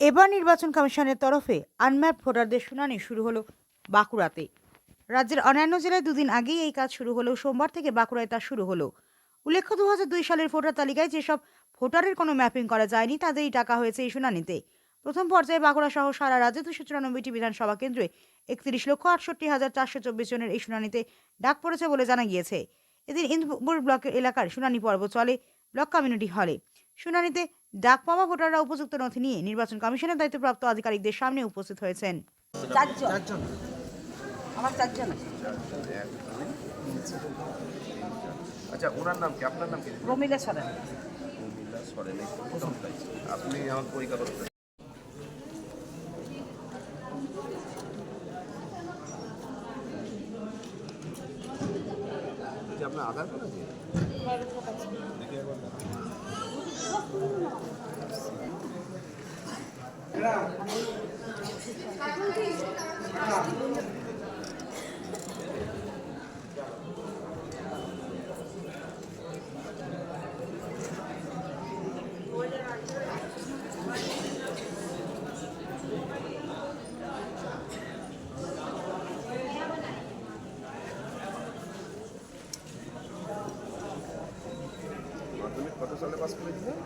এবার নির্বাচন কমিশনের তরফে আনম্যাপ ভোটারদের শুনানি শুরু হলো বাঁকুড়াতে। রাজ্যের অন্যান্য জেলায় দুদিন আগেই এই কাজ শুরু হলেও সোমবার থেকে বাঁকুড়ায় তা শুরু হলো। উল্লেখ্য দু সালের ভোটার তালিকায় যেসব ভোটারের কোনো ম্যাপিং করা যায়নি, তাদেরই টাকা হয়েছে এই শুনানিতে। প্রথম পর্যায়ে বাঁকুড়া সহ সারা রাজ্যে দুশো চুরানব্বইটি বিধানসভা কেন্দ্রে একত্রিশ লক্ষ আটষট্টি হাজার চারশো চব্বিশ জনের এই শুনানিতে ডাক পড়েছে বলে জানা গিয়েছে। এদিন ইন্দুপুর ব্লকের এলাকার শুনানি পর্ব চলে ব্লক কমিউনিটি হলে। শুনানিতে ডাক পাওয়া ভোটাররা উপযুক্ত নথি নিয়ে নির্বাচন কমিশনের দায়িত্বপ্রাপ্ত আধিকারিকদের সামনে উপস্থিত হয়েছেন। চারজন। চারজন। আমার চারজন আচ্ছা ওনার নাম কি? আপনার নাম কি? প্রমিলা সরেন। প্রমীলা সরেন এই প্রথম তাই। আপনি আমার পরিকাগজটা আপনার আধার কার্ড আছে? কত সালে পাস করেছিলেন